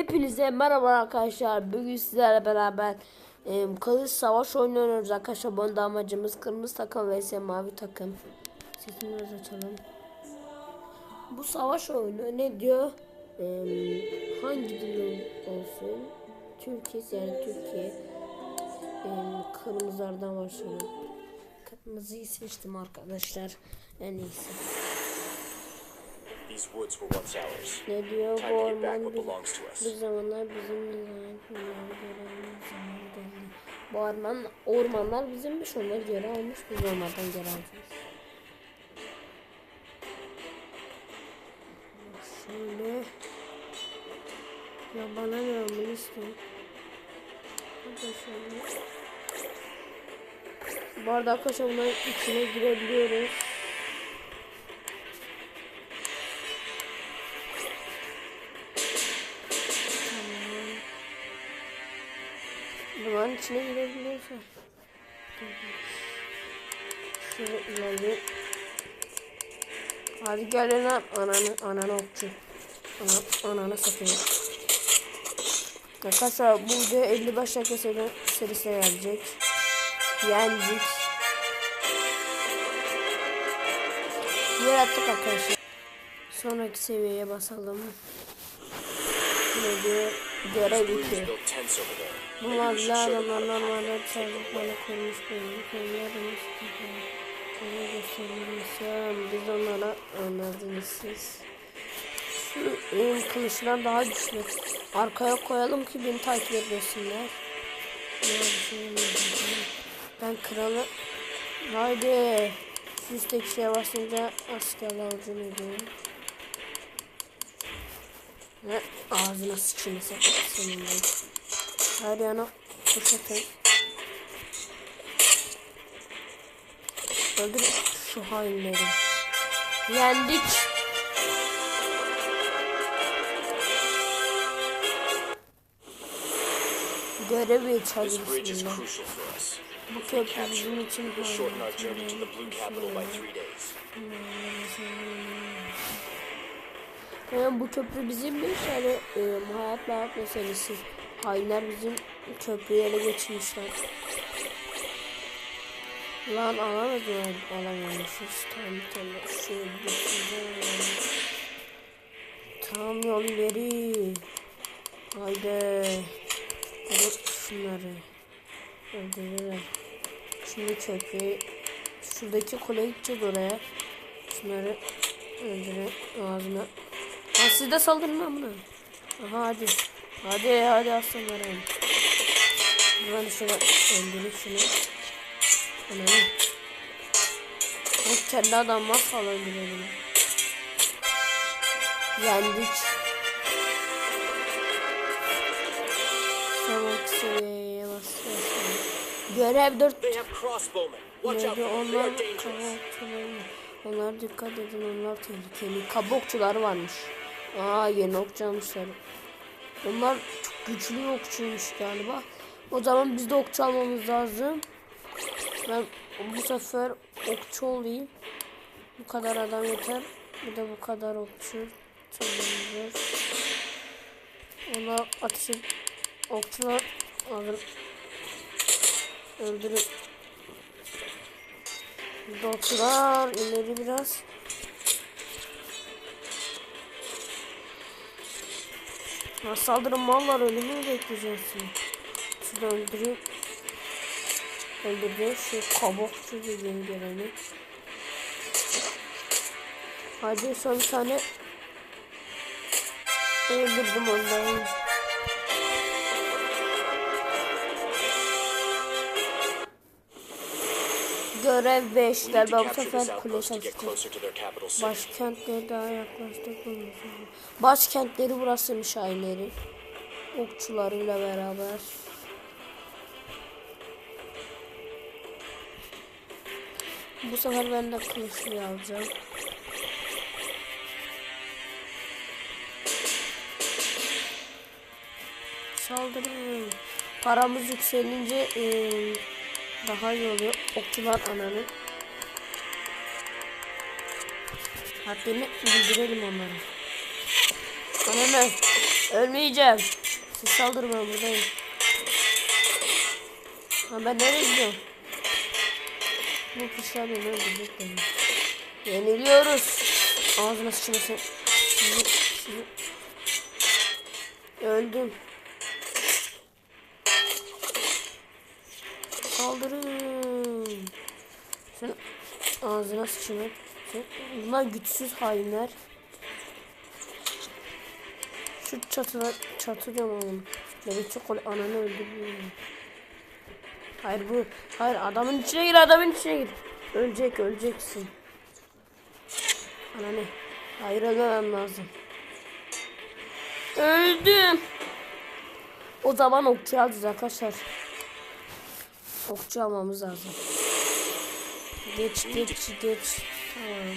Hepinize merhaba arkadaşlar. Bugün sizlerle beraber e, kılıç savaş oynuyoruz arkadaşlar. Bu da amacımız kırmızı takım vs mavi takım. Sesini biraz açalım. Bu savaş oyunu ne diyor? E, hangi dil olsun? Türkiye yani Türkiye. E, kırmızılardan başlayalım. Kırmızıyı seçtim arkadaşlar. En iyisi. These woods were once ours. Ne diyor bu orman bir, belongs to us. bir zamanlar bizim. Bu orman, ormanlar bizimmiş onlar geri almış biz onlardan geri alacağız. Şimdi ya bana ne bunu istiyorum. Şöyle. Bu arada arkadaşlar bunların içine girebiliyoruz. Duvarın içine girebiliyorsa. Şöyle ilerle. Hadi gel lan ananı ananı okçu. Ana, ananı satayım. Arkadaşlar bu video 55 dakika seri, serisine gelecek. Yendik. Yer attık arkadaşlar. Sonraki seviyeye basalım. Ne diyor? Görev 2. Built tents over there. Bu Maybe we should madde show them adamlar how to normalde çarpıklarla koymuş bölümü koyuyoruz. Sana gösterebilirsem biz onlara anladınız siz. Şu benim kılıçlar daha güçlü. Arkaya koyalım ki beni takip etmesinler. Ben kralı... Haydi. Şu üstteki şeye basınca askerler ucunu ediyorum. Ve ağzına sıçayım senin de. Her yana fırsatın. Öldür şu hainleri. Yendik. Görevi us. Bu köprü bizim için we'll Yani bu köprü bizimmiş yani e, hayat hayat meselesi. Hainler bizim köprüyü ele geçirmişler. Lan alamadım ben. Alamamışız. Tamam tamam. Şöyle düşüneceğim. Tam yol ileri. Haydi. Hadi şunları. Öldürürler. Şimdi köprüyü. Şuradaki kuleye gideceğiz oraya. Şunları öldürün ağzına. Ha siz de saldırın lan buna. Aha hadi. Hadi hadi aslanlarım. Ben şöyle öldürün şunu. Ananı. O kendi adam mahval öldürelim. Yendik. Sonraki seviyeye basıyoruz. Görev 4 They have crossbowmen. Watch out! Neydi They onlar are dangerous. kabukçular mı? Onlar dikkat edin onlar tehlikeli. Kabukçular varmış. Aa yeni okçu almışlar. Onlar çok güçlü okçuymuş galiba. O zaman biz de okçu almamız lazım. Ben bu sefer okçu olayım. Bu kadar adam yeter. Bir de bu kadar okçu. Tamamdır. Ona ateş et- okçular alır. Öldürün. Doktor ileri biraz. Ya saldırın mallar ölümü mü bekleyeceksin? Şunu öldürüp öldürdü şu kabukçu dediğim geleni. Hadi son bir tane öldürdüm onları. Get çalışacak. closer to their capital city. Başkentlere daha yaklaştık. Başkentleri burasıymış aileleri. Okçularıyla beraber. Bu sefer ben de kılıçlı alacağım. Saldırın. Paramız yükselince eee, daha iyi oluyor. Okçular ananı. Haddini bildirelim onlara. Ananı. Ölmeyeceğim. Siz saldırın ben buradayım. Ha ben nereye gidiyorum? Bu kuşlar beni öldürecek beni. Yeniliyoruz. Ağzına sıçmasın. Öldüm. Saldırın. Sen ağzına. Sen- Bunlar güçsüz hainler. Şu çatıda çatı diyorum oğlum. Bebek çok kolay ananı öldürüyor. Hayır bu. Hayır adamın içine gir adamın içine gir. Ölecek öleceksin. Ananı. Hayır ölmemem lazım. Öldüm. O zaman okçu alacağız arkadaşlar. Okçu almamız lazım. Geç geç geç. Tamam.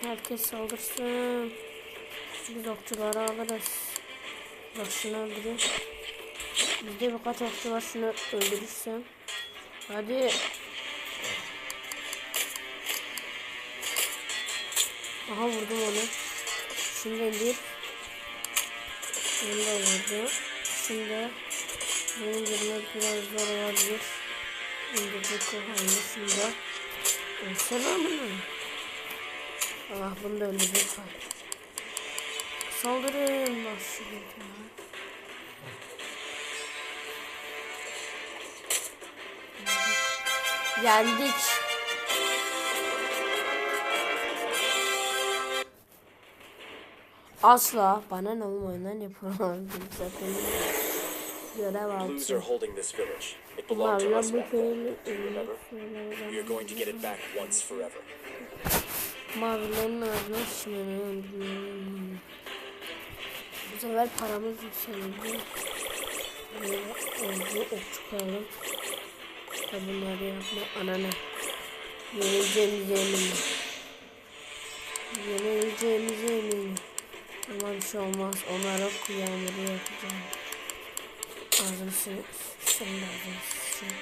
Herkes saldırsın. Biz okçuları alırız. Bak şunu öldüreyim. Bizde birkaç okçu var şunu öldürürsem. Hadi. Aha vurdum onu. Şimdi indir. Onu da vurdu. Şimdi benim yerime biraz zor olabilir. İndirdik o halde şimdi. Bunu. Allah bunu da öldürecek. Saldırın. Bak şu bir Yendik. Asla bana ne oğlum oyundan yapıyorum zaten. Görev Blues are holding this village. It belonged to us bu back then. köyü Do you remember? We are going to get it back once forever. Mavilerin ağzına sıçmanı Bu sefer paramız yükseldi. Okçu koyalım. Ha bunları yapma anana. Yenileceğimize eminim. Yenileceğimize eminim. Ama bir şey olmaz. Onlara kıyamını yapacağım. Ağzını sil. Senin ağzını.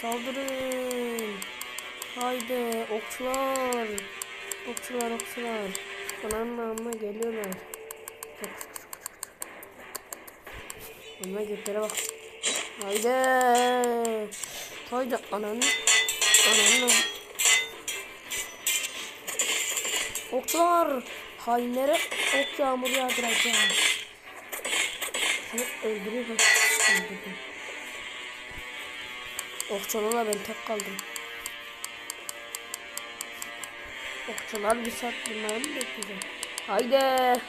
Saldırın. Haydi okçular. Okçular okçular. Ananın namına geliyorlar. Bunlar göklere bak. Haydi. Haydi. Ananın. nam- Okçular. Hainlere ok yağmuru yağdıracağım. Şunu öldürüyor bak. Öldürdüm. Ben tek kaldım. Okçular bir saat bunları mı bekleyecek? Haydi.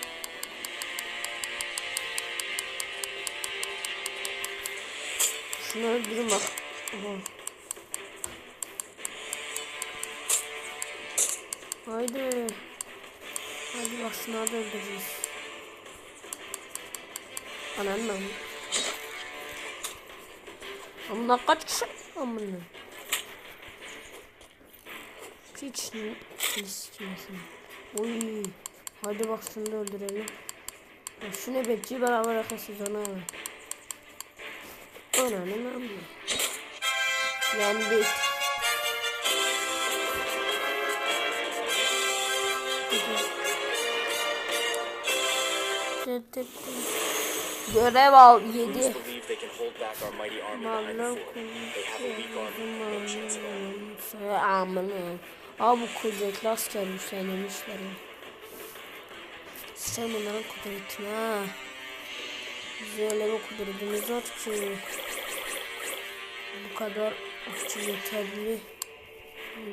Şunu öldürün bak. Haydi. Hadi bak şunu da öldüreceğiz. Ananın amı. Amına kaç kişi? Amına. Hiç istiyorsun. Oy. Hadi bak şunu da öldürelim. Bak şu nöbetçiyi beraber arkasız ona. Ananın amı. Yendik. Görev al Blues 7. believe they can hold back our mighty army behind the Maviler fort. They have a weak army, no chance at all. konuşuyor. Amına. Aa bu kudretli askermiş denemişler. Sen bunların kudretini ha. Bize öyle bir kudretimiz var ki. Bu kadar okçu yeterli.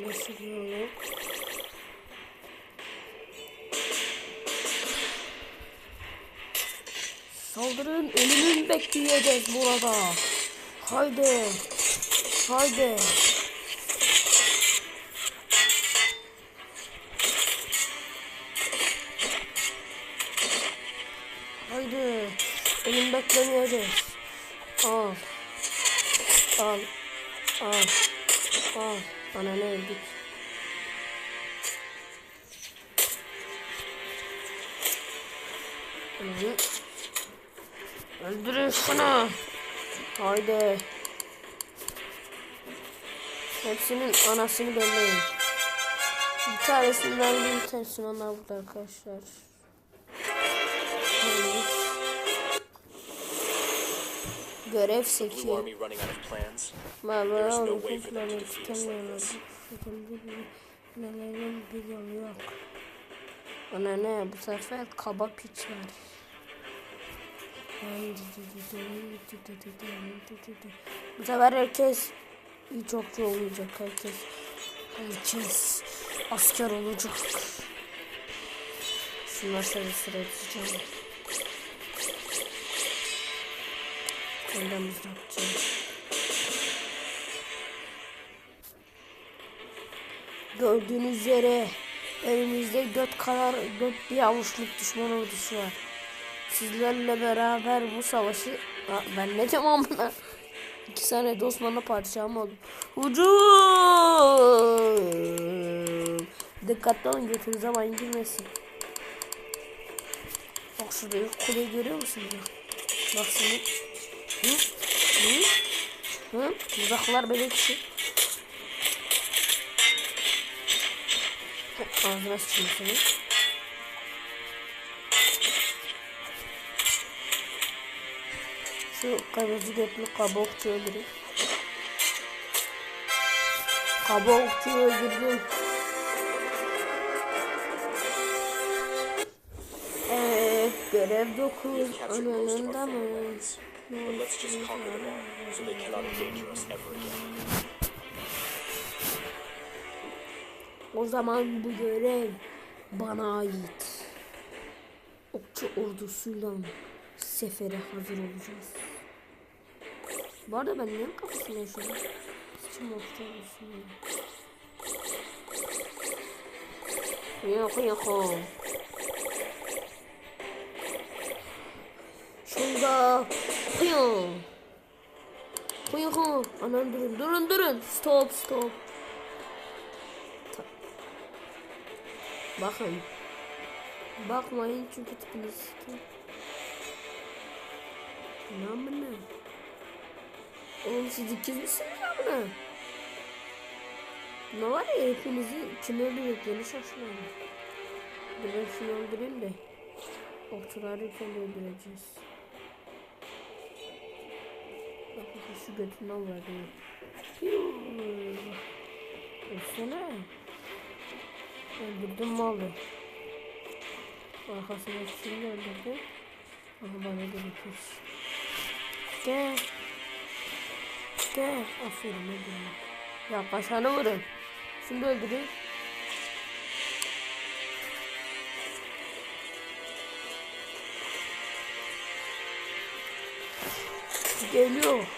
Nasıl yok? Saldırın ölümün bekleyeceğiz burada. Haydi. Haydi. Haydi. Ölüm beklemeyeceğiz. Al. Al. Al. Al. Bana ne öldük. Ananı. Öldürün şunu. Haydi. Hepsinin anasını belleyin. Bir tanesini ben bir tanesini onlar burada arkadaşlar. Görev 8. Blue Army running out of plans. Marmara There's no Avrupa way for them to planı this. Nelerin bir yolu yok. Ana ne bu sefer kaba piç var. Bu sefer herkes hiç okçu olmayacak herkes. Herkes asker olacak. Şunlar sıra sıra diyeceğim. Ondan mızrakçı. Gördüğünüz üzere elimizde göt kadar göt bir avuçluk düşman ordusu var. Sizlerle beraber bu savaşı Ha, ben ne diyorum amına İki tane Osmanlı padişahım oldu. Hücum! Dikkatli olun götünüze mayın girmesin. Bak şurada kuleyi görüyor? Bak şimdi. Hı? Hı? Hı? Uzaklar Şu kırmızı götlü kabukçu öldürün. Kabukçu öldürdüm. Evet, görev 9. We've captured most of our Önünde mi? lines. But let's just conquer them all so they cannot endanger us ever again. O zaman bu görev bana ait. Okçu ordusuyla sefere hazır olacağız. Bu arada ben niye kafasını yaşıyorum? Sıçım okçu ordusuyla. Yok yok. Şurada. Hıyım. Hıyım. Anan durun durun durun. Stop stop. Bakın. Bakmayın çünkü tipiniz. Ne amına? Oğlum siz ikiz misiniz amına? Ne var ya hepinizi kim öldüreceklerini şaşırıyorum. Bir ben şunu öldüreyim de. Okçuları kim öldüreceğiz? Bak bakın şu değil mi? Ölsene. Öldürdüm malı. Arkasına şimdi öldürdü. Ama bana bir Gel. Gel. Aferin öldürme. Ya kaşanı vurun. Şimdi öldürün. Geliyor.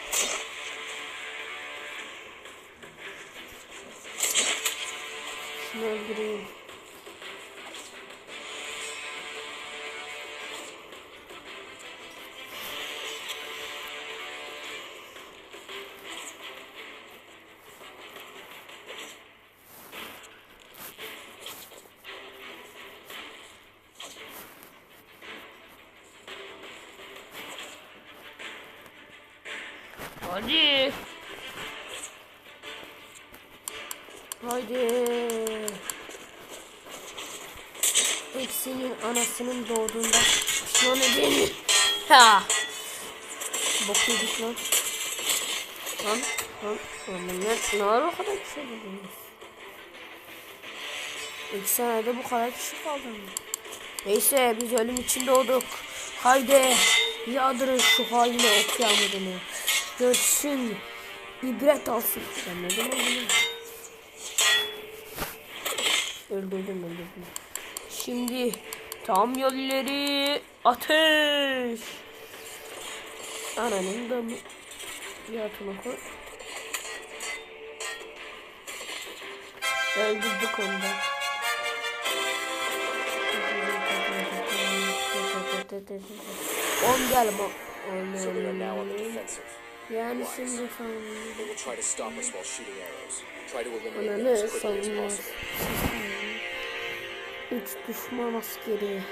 Anasının doğduğunda pişman edin. Ha. Bok yedik lan. Lan lan lan ne, ne ara o kadar kişi buldunuz? İki senede bu kadar kişi kaldı mı? Neyse biz ölüm için doğduk. Haydi yağdırın şu haline ok yağmurunu. Görsün. ibret alsın. Ben ne demek? Öldürdüm öldürdüm. Şimdi tam yol ileri ateş. Ananın da mı? Yatına koy. Öldürdük onu da. On gel defensive. Yani şimdi sanırım. will try Üç düşman askeri.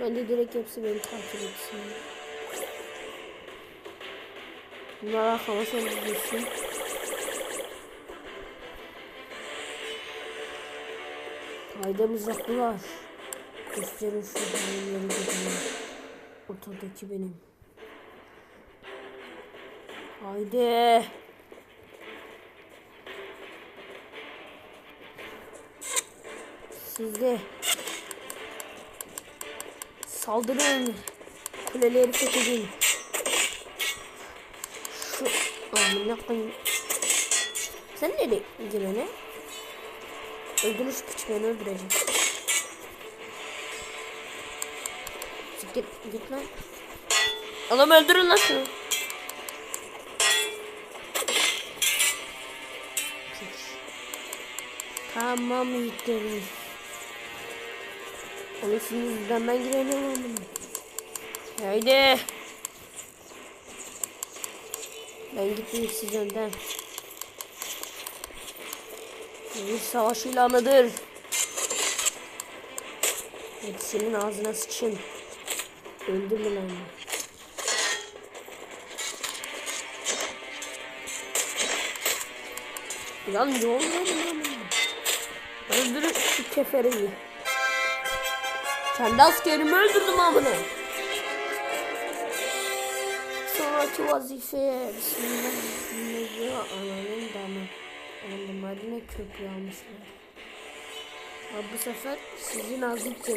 Bence direkt hepsi beni takip etsin. Bunlar arkama sen gidiyorsun. Kayda mızraklılar. Gösterin şu hainleri gözüme. Ortadaki benim. Haydi. Siz de saldırın. Kuleleri fethedin. Şu amına koyayım. Sen nereye girene? Öldürüş piç beni öldürecek. Siktir git lan. Adam öldürün lan şunu. Tamam yiğitlerim. Sizin yüzünden ben giremiyorum. Haydi. Ben gittim siz önden. Bir savaş ilanıdır. Hepsinin ağzına sıçın. Öldürme lan. Lan ne oluyor lan? Öldürün şu keferiyi. Kendi askerimi öldürdüm amına. Sonraki vazifeye Bismillah Bismillah ananın damı. Bunlar yine köprü almışlar. Ama bu sefer sizin azıcık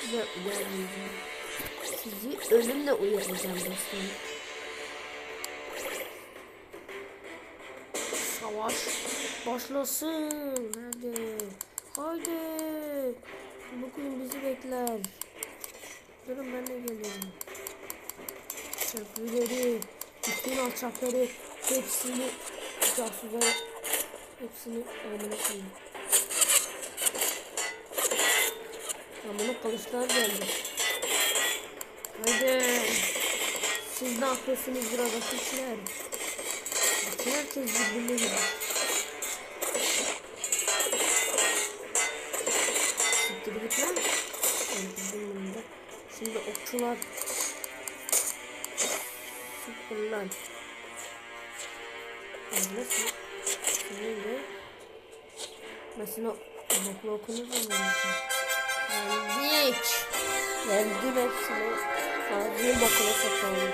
Size uyarmayacağım. Sizi ölümle uyaracağım dostum. Savaş başlasın. Hadi. Haydi. Bugün bizi bekler. Durun ben de geliyorum. Köprüleri, bütün alçakları hepsini casuslara hepsini amına koyayım. Amına kılıçlar geldi. Haydi. Siz ne yapıyorsunuz burada kişiler? Herkes birbirine girer. Şimdi okçular Sıkın lan. Nasıl? Senin de Mesela okula okunur mu? Geldik. Geldim hepsini. Bakına sokalım.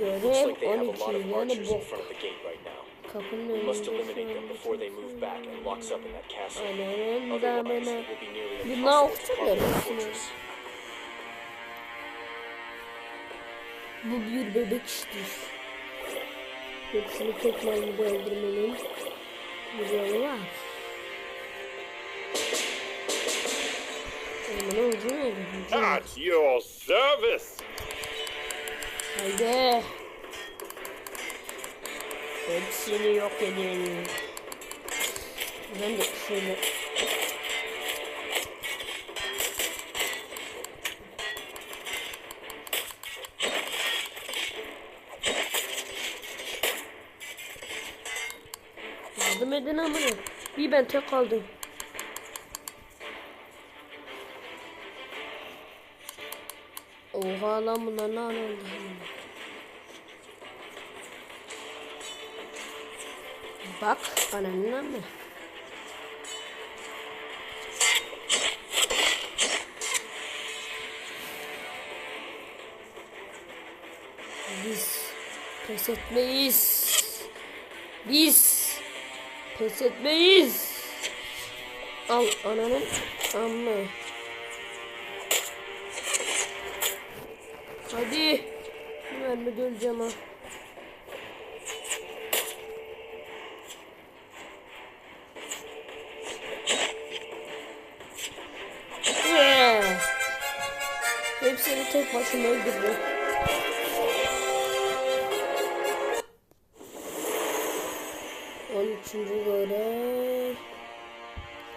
Looks Görev like they have a lot 12 of yani bok. Kapının We must önünde eliminate them before they move back and lock us up in that castle. Be nearly Bunlar hepsini. fortress. Bu bir bebek iştir. Hepsini tek mermide öldürmenin bir yolu var. Bana? At your service! Haydi. Hepsini yok edin. Ben de şöyle Yardım edin amına. Bir ben tek kaldım. Oha lan bunlar ne anıldı Bak ananın mı? Biz pes etmeyiz. Biz pes etmeyiz. Al ananın amma. Hadi. Ben mi döneceğim ha? Tek başıma öldürdüm. On üçüncü görev.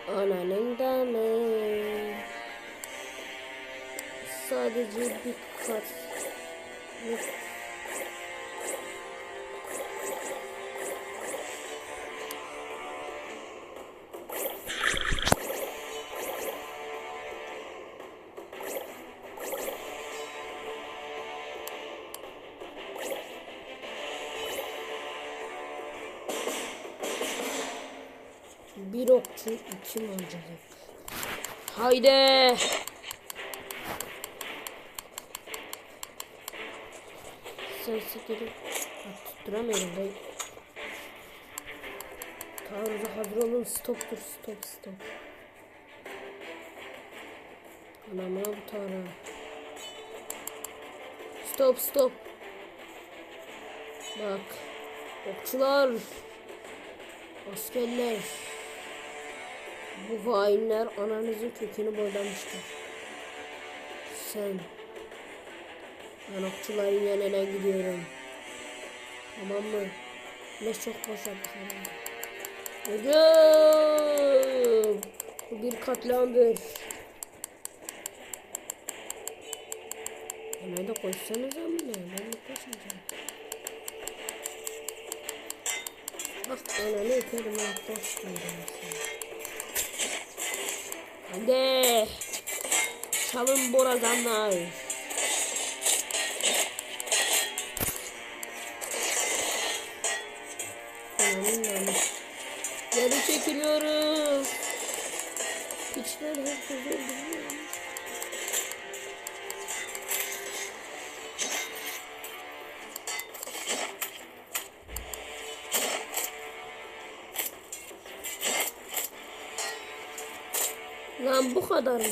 Ananın damı. Sadece birkaç. bir- Bir okçu iki mancınık. Haydi. Sikiri. Bak tutturamıyorum dayı. Taarruza hazır olun. Stop dur stop stop. Anam ya bu taarruz. Stop stop. Bak. Okçular. Askerler. Bu hainler ananızın kökünü boylamıştır. Sen. Ben okçuların yanına gidiyorum. Tamam mı? Ne çok başardık herhalde. Hocam. Bu bir katliamdır. Hemen de koşsanız ama ne? Ben de koşmayacağım. Bak ananı öperim. Koşmuyorum sana. Hadi. Çalın borazanlar. Geri çekiliyorum. Piçler herkes Lan bu kadar mı?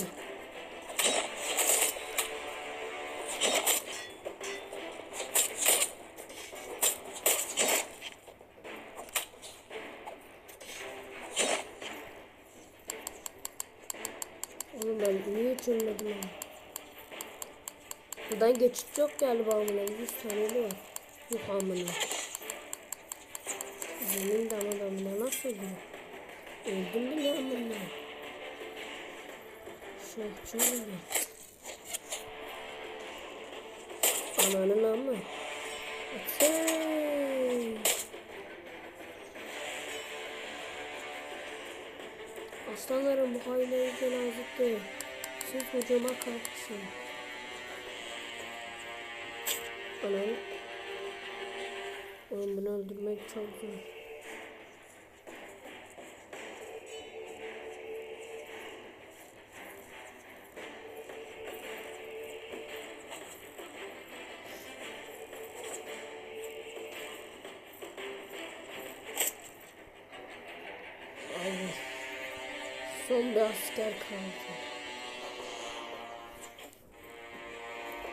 Aslanlarım bu haylayı cenazette. Siz hocama kalkışın. Anam. Oğlum bunu öldürmek çok zor.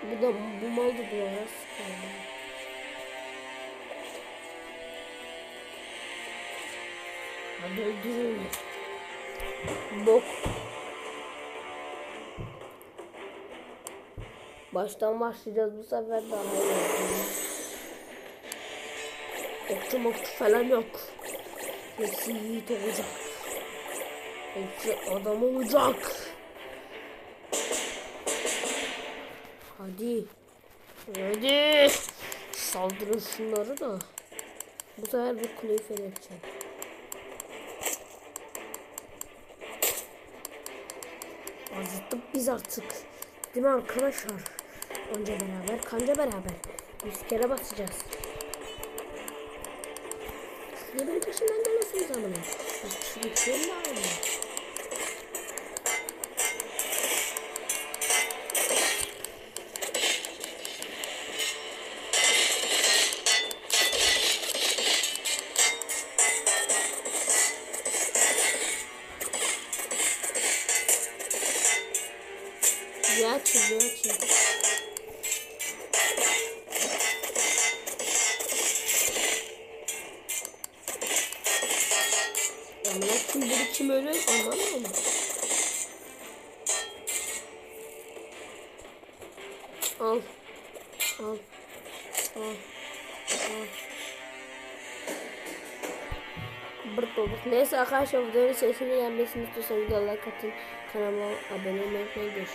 Bu da bu mal da duvara sıkıyor. Hadi öldürün. Bok. Baştan başlayacağız bu sefer iyi. Okçu mokçu falan yok. Hepsi yiğit olacak. Hepsi adam olacak. Hadi. Hadi. Saldırın şunları da. Bu sefer bu kuleyi fethedeceğim. Azıttık biz artık. Değil mi arkadaşlar? Önce beraber, kanca beraber. Yüz kere basacağız. Siz benim peşimden geliyorsunuz amına. Bak şu Neyse arkadaşlar videonun sesini gelmesini istiyorsanız videoya like atın. Kanalıma abone olmayı unutmayın.